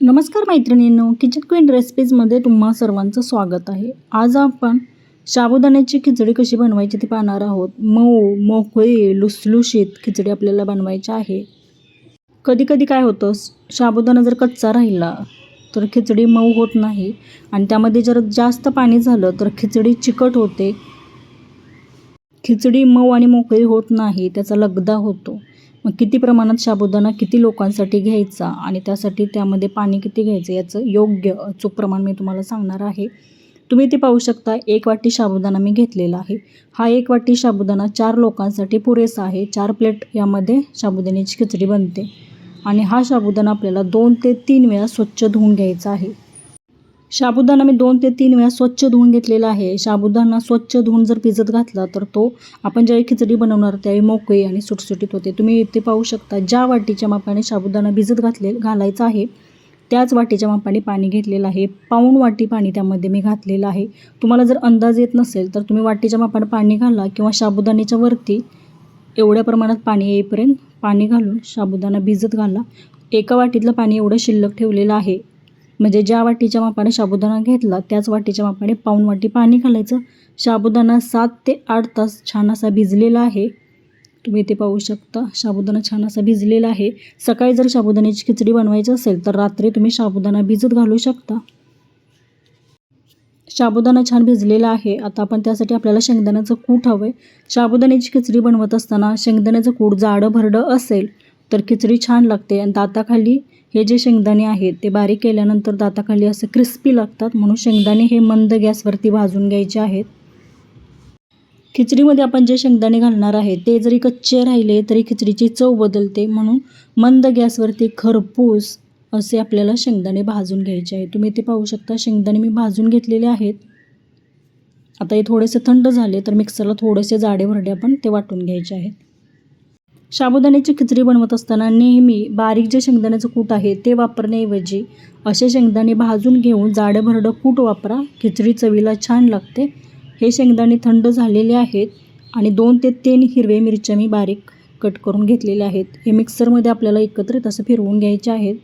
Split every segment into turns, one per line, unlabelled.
नमस्कार मैत्रिणींनो kitchen queen रेसिपीजमध्ये तुम्हा सर्वांचं स्वागत आहे. आज आपण साबुदाण्याची खिचडी कशी बनवायची ती पाहणार आहोत. मऊ मोकळी लुसलुशीत खिचडी आपल्याला बनवायची आहे. कधी कधी काय होतं साबुदाणा जर कच्चा राहिला तर खिचडी मऊ होत नाही आणि त्यामध्ये जर जास्त पाणी झालं तर खिचडी चिकट होते. खिचडी मऊ आणि मोकळी होत नाही त्याचा लगदा होतो. मग किती प्रमाणात साबुदाणा किती लोकांसाठी घ्यायचा आणि त्यासाठी त्यामध्ये पाणी किती घ्यायचं याचं योग्य अचूक प्रमाण मी तुम्हाला सांगणार आहे. तुम्ही ते पाहू शकता एक वाटी साबुदाणा मी घेतलेला आहे. हा एक वाटी साबुदाणा चार लोकांसाठी पुरेसा आहे. चार प्लेट यामध्ये साबुदाण्याची खिचडी बनते. आणि हा साबुदाणा आपल्याला दोन ते तीन वेळा स्वच्छ धुवून घ्यायचा आहे. साबुदाणा मी दोन ते तीन वेळा स्वच्छ धुवून घेतलेला आहे. साबुदाणा स्वच्छ धुवून जर भिजत घातला तर तो आपण ज्यावेळी खिचडी बनवणार त्यावेळी मोकळी आणि सुटसुटीत होते. तुम्ही इथे पाहू शकता ज्या वाटीच्या मापाने साबुदाणा भिजत घातले घालायचा आहे त्याच वाटीच्या मापाने पाणी घेतलेलं आहे. पाऊण वाटी पाणी त्यामध्ये मी घातलेलं आहे. तुम्हाला जर अंदाज येत नसेल तर तुम्ही वाटीच्या मापाने पाणी घाला किंवा साबुदाण्याच्या वरती एवढ्या प्रमाणात पाणी येईपर्यंत पाणी घालून साबुदाणा भिजत घाला. एका वाटीतलं पाणी एवढं शिल्लक ठेवलेलं आहे. म्हणजे ज्या वाटीच्या मापाने साबुदाणा घेतला त्याच वाटीच्या मापाने पाऊण वाटी पाणी घालायचं. साबुदाणा सात ते आठ तास छान असा भिजलेला आहे. तुम्ही ते पाहू शकता साबुदाणा छान असा भिजलेला आहे. सकाळी जर साबुदाण्याची खिचडी बनवायची असेल तर रात्री तुम्ही साबुदाणा भिजत घालू शकता. साबुदाणा छान भिजलेला आहे. आता आपण त्यासाठी आपल्याला शेंगदाण्याचं कूट हवं आहे साबुदाण्याची खिचडी बनवत असताना शेंगदाण्याचं कूट जाडं भरडं असेल तर खिचडी छान लागते. आणि दाताखाली हे जे शेंगदाणे आहेत ते बारीक केल्यानंतर दाताखाली असं क्रिस्पी लागतात. म्हणून शेंगदाणे हे मंद गॅसवरती भाजून घ्यायचे आहेत. खिचडीमध्ये आपण जे शेंगदाणे घालणार आहे ते जरी कच्चे राहिले तरी खिचडीची चव बदलते. म्हणून मंद गॅसवरती खरपूस असे आपल्याला शेंगदाणे भाजून घ्यायचे आहे तुम्ही ते पाहू शकता शेंगदाणे मी भाजून घेतलेले आहेत. आता हे थोडेसे थंड झाले तर मिक्सरला थोडेसे जाडे भरडे आपण ते वाटून घ्यायचे आहेत. साबुदाण्याची खिचडी बनवत असताना नेहमी बारीक जे शेंगदाण्याचं कूट आहे ते वापरण्याऐवजी असे शेंगदाणे भाजून घेऊन जाडं भरडं कूट वापरा. खिचडी चवीला छान लागते. हे शेंगदाणे थंड झालेले आहेत आणि दोन ते तीन हिरवे मिरच्या मी बारीक कट करून घेतलेले आहेत. हे मिक्सरमध्ये आपल्याला एकत्रित असं फिरवून घ्यायचे आहेत.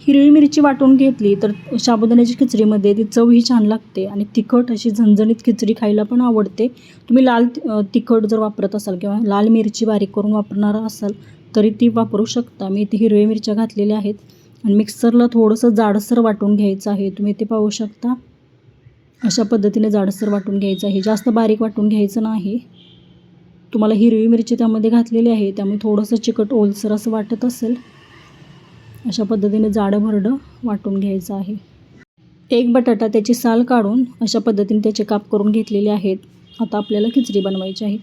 हिरवी मिरची वाटून घेतली तर साबुदाण्याची खिचडीमध्ये ती चवही छान लागते आणि तिखट अशी झणझणीत खिचडी खायला पण आवडते. तुम्ही लाल तिखट जर वापरत असाल किंवा लाल मिरची बारीक करून वापरणार असाल तरी ती वापरू शकता. मी इथे हिरव्या मिरच्या घातलेल्या आहेत आणि मिक्सरला थोडंसं जाडसर वाटून घ्यायचं आहे. तुम्ही ते पाहू शकता. अशा पद्धतीने जाडसर वाटून घ्यायचं आहे. जास्त बारीक वाटून घ्यायचं नाही. तुम्हाला हिरवी मिरची त्यामध्ये घातलेली आहे. त्यामुळे थोडंसं चिकट ओलसर असं वाटत असेल. अशा पद्धतीने जाडं भरडं वाटून घ्यायचं आहे. एक बटाटा त्याची साल काढून अशा पद्धतीने त्याचे काप करून घेतलेले आहेत. आता आपल्याला खिचडी बनवायची आहे.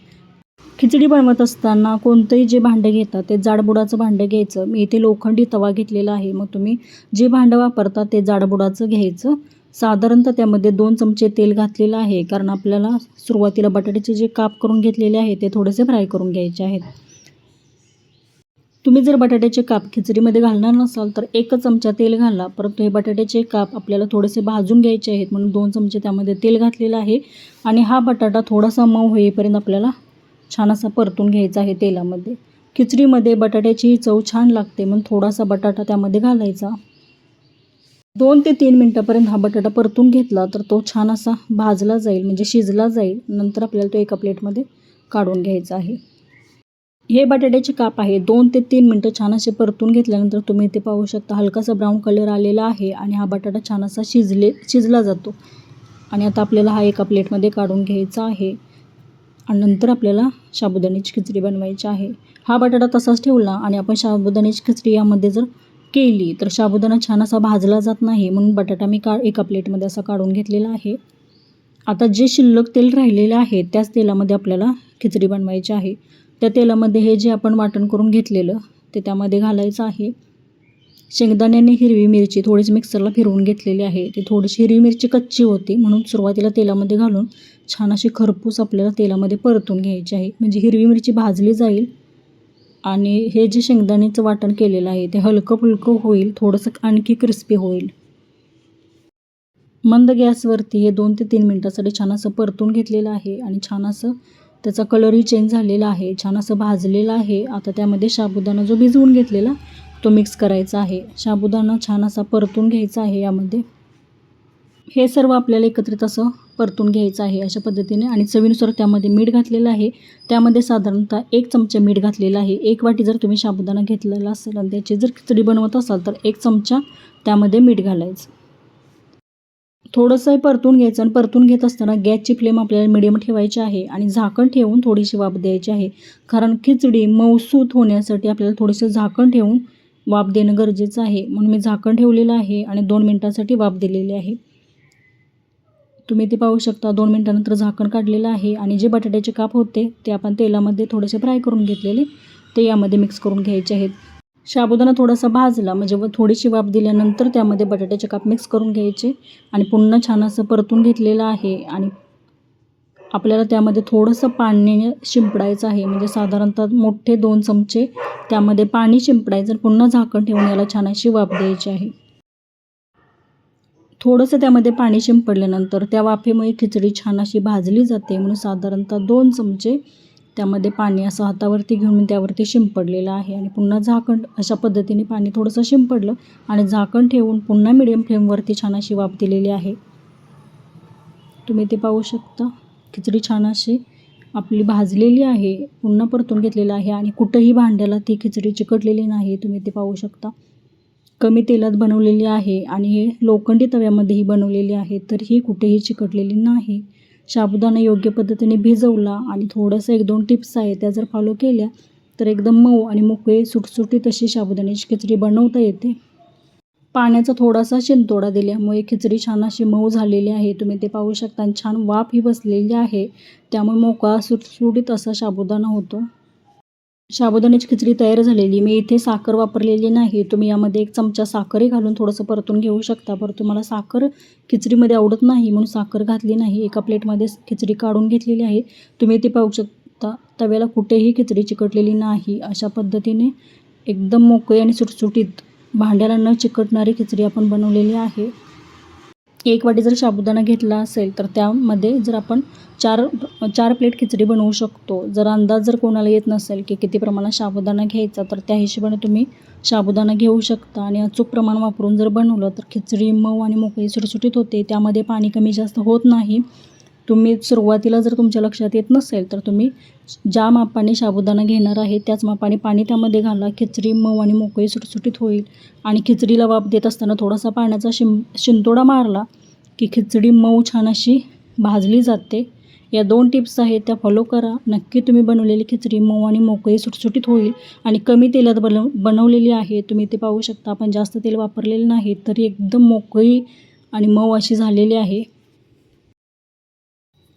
खिचडी बनवत असताना कोणतंही जे भांडं घेतात ते जाडबुडाचं भांडं घ्यायचं. मी इथे लोखंडी तवा घेतलेला आहे. मग तुम्ही जे भांडं वापरता ते जाडबुडाचं घ्यायचं. साधारणतः त्यामध्ये दोन चमचे तेल घातलेलं आहे. कारण आपल्याला सुरुवातीला बटाट्याचे जे काप करून घेतलेले आहे ते थोडेसे फ्राय करून घ्यायचे आहेत. तुम्ही जर बटाट्याचे काप खिचडीमध्ये घालणार नसाल तर एक चमचा तेल घाला. परंतु हे बटाट्याचे काप आपल्याला थोडेसे भाजून घ्यायचे आहेत म्हणून दोन चमचे त्यामध्ये तेल घातलेलं आहे. आणि हा बटाटा थोडासा मऊ होईपर्यंत आपल्याला छान असा परतून घ्यायचा आहे तेलामध्ये. खिचडीमध्ये बटाट्याची चव छान लागते म्हणून थोडासा बटाटा त्यामध्ये घालायचा. दोन ते तीन मिनटापर्यंत हा बटाटा परतून घेतला तर तो छान असा भाजला जाईल म्हणजे शिजला जाईल. नंतर आपल्याला तो एका प्लेटमध्ये काढून घ्यायचा आहे. हे बटाट्याचे काप आहे. दोन ते तीन मिनटं छान असे परतून घेतल्यानंतर तुम्ही इथे पाहू शकता हलकासा ब्राऊन कलर आलेला आहे आणि हा बटाटा छान असा शिजले शिजला जातो. आणि आता आपल्याला हा एका प्लेटमध्ये काढून घ्यायचा आहे. आणि नंतर आपल्याला साबुदाण्याची खिचडी बनवायची आहे. हा बटाटा तसाच ठेवला आणि आपण साबुदाण्याची खिचडी यामध्ये जर केली तर साबुदाणा छान असा भाजला जात नाही म्हणून बटाटा मी का एका प्लेटमध्ये असा काढून घेतलेला आहे. आता जे शिल्लक तेल राहिलेलं आहे त्याच तेलामध्ये आपल्याला खिचडी बनवायची आहे. त्या तेलामध्ये हे जे आपण वाटण करून घेतलेलं ते त्यामध्ये घालायचं आहे. शेंगदाण्याने हिरवी मिरची थोडीच मिक्सरला फिरवून घेतलेली आहे. ती थोडीशी हिरवी मिरची कच्ची होती म्हणून सुरुवातीला तेलामध्ये घालून छान अशी खरपूस आपल्याला तेलामध्ये परतून घ्यायची आहे. म्हणजे हिरवी मिरची भाजली जाईल आणि हे जे शेंगदाण्याचं वाटण केलेलं आहे ते हलकं फुलकं होईल थोडंसं आणखी क्रिस्पी होईल. मंद गॅसवरती हे दोन ते तीन मिनटासाठी छान असं परतून घेतलेलं आहे आणि छान असं त्याचा कलरही चेंज झालेला आहे. छान असं भाजलेलं आहे. आता त्यामध्ये साबुदाणा जो भिजवून घेतलेला तो मिक्स करायचा आहे. साबुदाणा छान असा परतून घ्यायचा आहे यामध्ये. हे सर्व आपल्याला एकत्रित असं परतून घ्यायचं आहे अशा पद्धतीने. आणि चवीनुसार त्यामध्ये मीठ घातलेलं आहे. त्यामध्ये साधारणतः एक चमचा मीठ घातलेलं आहे. एक वाटी जर तुम्ही साबुदाणा घेतलेला असेल आणि त्याची जर खिचडी बनवत असाल तर एक चमचा त्यामध्ये मीठ घालायचं. थोडंसं हे परतून घ्यायचं आणि परतून घेत असताना गॅसची फ्लेम आपल्याला मिडियम ठेवायची आहे आणि झाकण ठेवून थोडीशी वाफ द्यायची आहे. कारण खिचडी मऊसूत होण्यासाठी आपल्याला थोडंसं झाकण ठेवून वाफ देणं गरजेचं आहे. म्हणून मी झाकण ठेवलेलं आहे आणि दोन मिनटासाठी वाफ दिलेली आहे. तुम्ही ते पाहू शकता. दोन मिनटानंतर झाकण काढलेलं आहे आणि जे बटाट्याचे काप होते ते आपण तेलामध्ये थोडेसे फ्राय करून घेतलेले ते यामध्ये मिक्स करून घ्यायचे आहेत. साबुदाणा थोडासा भाजला. म्हणजे व थोडीशी वाफ दिल्यानंतर त्यामध्ये बटाट्याचे काप मिक्स करून घ्यायचे आणि पुन्हा छान असं परतून घेतलेलं आहे आणि आपल्याला त्यामध्ये थोडंसं पाणी शिंपडायचं आहे. म्हणजे साधारणतः मोठे दोन चमचे त्यामध्ये पाणी शिंपडायचं पुन्हा झाकण ठेवून याला छान अशी वाफ द्यायची आहे. थोडंसं त्यामध्ये पाणी शिंपडल्यानंतर त्या वाफेमुळे खिचडी छान अशी भाजली जाते. म्हणून साधारणतः दोन चमचे त्यामध्ये पाणी असं हातावरती घेऊन त्यावरती शिंपडलेलं आहे आणि पुन्हा झाकण अशा पद्धतीने पाणी थोडंसं शिंपडलं आणि झाकण ठेवून पुन्हा मिडियम फ्लेमवरती छान अशी वाफ दिलेली आहे. तुम्ही ते पाहू शकता. खिचडी छान अशी आपली भाजलेली आहे पुन्हा परतून घेतलेलं आहे आणि कुठंही भांड्याला ती खिचडी चिकटलेली नाही तुम्ही ते पाहू शकता. कमी तेलात बनवलेली आहे आणि हे लोखंडी तव्यामध्येही बनवलेली आहे तर ही कुठेही चिकटलेली नाही. साबुदाणा योग्य पद्धतीने भिजवला आणि थोडंसं एक दोन टिप्स आहे त्या जर फॉलो केल्या तर एकदम मऊ आणि मोकळी सुटसुटीत अशी साबुदाण्याची खिचडी बनवता येते. पाण्याचा थोडासा शिंतोडा दिल्यामुळे खिचडी छान अशी मऊ झालेली आहे. तुम्ही ते पाहू शकता आणि छान वाफ ही बसलेली आहे. त्यामुळे मोकळा सुटसुटीत असा साबुदाणा होतो. साबुदाण्याची खिचडी तयार झालेली. मी इथे साखर वापरलेली नाही. तुम्ही यामध्ये एक चमचा साखरही घालून थोडंसं परतून घेऊ शकता. परंतु मला साखर खिचडीमध्ये आवडत नाही म्हणून साखर घातली नाही. एका प्लेटमध्ये खिचडी काढून घेतलेली आहे. तुम्ही ती पाहू शकता. तव्याला कुठेही खिचडी चिकटलेली नाही. अशा पद्धतीने एकदम मोकळी आणि सुटसुटीत भांड्याला न चिकटणारी खिचडी आपण बनवलेली आहे. एक वाटी जर साबुदाणा घेतला असेल तर त्यामध्ये जर आपण चार चार प्लेट खिचडी बनवू शकतो. जर अंदाज जर कोणाला येत नसेल की किती प्रमाणात साबुदाणा घ्यायचा तर त्या हिशोबाने तुम्ही साबुदाणा घेऊ शकता. आणि अचूक प्रमाण वापरून जर बनवलं तर खिचडी मऊ आणि मोकळी सुटसुटीत होते. त्यामध्ये पाणी कमी जास्त होत नाही. तुम्ही सुरुवातीला जर तुमच्या लक्षात येत नसेल तर तुम्ही ज्या मापाने साबुदाणा घेणार आहे त्याच मापाने पाणी त्यामध्ये घाला. खिचडी मऊ आणि मोकळी सुटसुटीत होईल. आणि खिचडीला वाफ देत असताना थोडासा पाण्याचा शिं शिंतोडा मारला की खिचडी मऊ छान अशी भाजली जाते. या दोन टिप्स आहेत त्या फॉलो करा. नक्की तुम्ही बनवलेली खिचडी मऊ आणि मोकळी सुटसुटीत होईल. आणि कमी तेलात बनव बनवलेली आहे तुम्ही ते पाहू शकता. आपण जास्त तेल वापरलेले नाही तरी एकदम मोकळी आणि मऊ अशी झालेली आहे.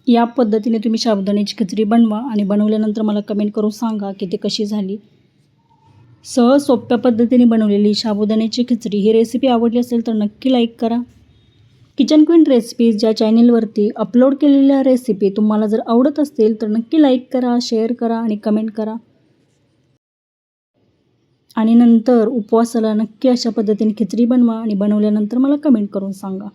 या पद्धतीने तुम्ही साबुदाण्याची खिचडी बनवा आणि बनवल्यानंतर मला कमेंट करून सांगा की ती कशी झाली. सहज सोप्या पद्धतीने बनवलेली साबुदाण्याची खिचडी ही रेसिपी आवडली असेल तर नक्की लाईक करा. किचन क्वीन रेसिपीज ज्या चॅनेलवरती अपलोड केलेल्या रेसिपी तुम्हाला जर आवडत असतील तर नक्की लाईक करा शेअर करा आणि कमेंट करा. आणि नंतर उपवासाला नक्की अशा पद्धतीने खिचडी बनवा आणि बनवल्यानंतर मला कमेंट करून सांगा.